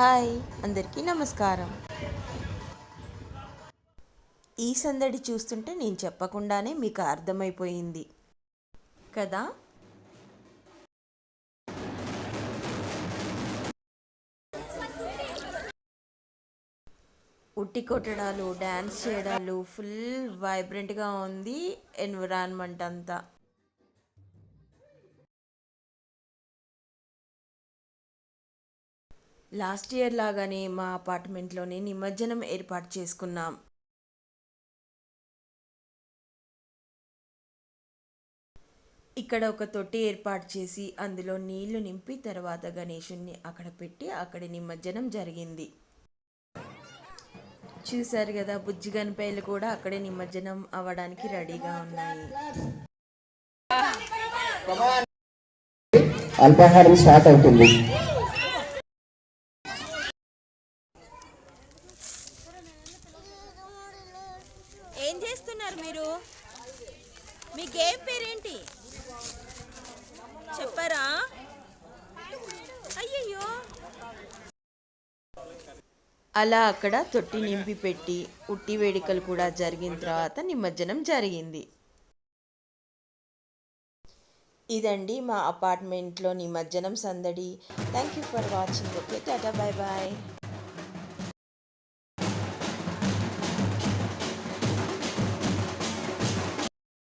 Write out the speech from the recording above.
Hi అందరికీ నమస్కారం. ఈ సందడి చూస్తుంటే నేను చెప్పకుండానే మీకు అర్థమైపోయింది. కదా? ఉట్టి కొట్టడాలు డ్యాన్స్ చేయడాలు ఫుల్ వైబ్రెంట్గా ఉంది ఎన్విరాన్మెంట్ అంతా. లాస్ట్ ఇయర్ లాగానే మా అపార్ట్మెంట్లోనే నిమజ్జనం ఏర్పాటు చేసుకున్నాం. ఇక్కడ ఒక తొట్టి ఏర్పాటు చేసి అందులో నీళ్ళు నింపి తర్వాత గణేషుణ్ణి అక్కడ పెట్టి అక్కడ నిమజ్జనం జరిగింది. చూశారు కదా బుజ్జి గణపయ్యలు కూడా అక్కడే నిమజ్జనం అవ్వడానికి రెడీగా ఉన్నాయి. అల్పాహారం స్టార్ట్ అవుతుంది. చేస్తున్నారు మీరు? మీ గేమ్ పేరేంటి? చెప్పరా? అయ్యయ్యో. అలా అక్కడ తొట్టి నింపి పెట్టి ఉట్టి వేడుకలు కూడా జరిగిన తర్వాత నిమజ్జనం జరిగింది. ఇదండి మా అపార్ట్మెంట్లో నిమజ్జనం సందడి. Thank you for watching okay Tata bye bye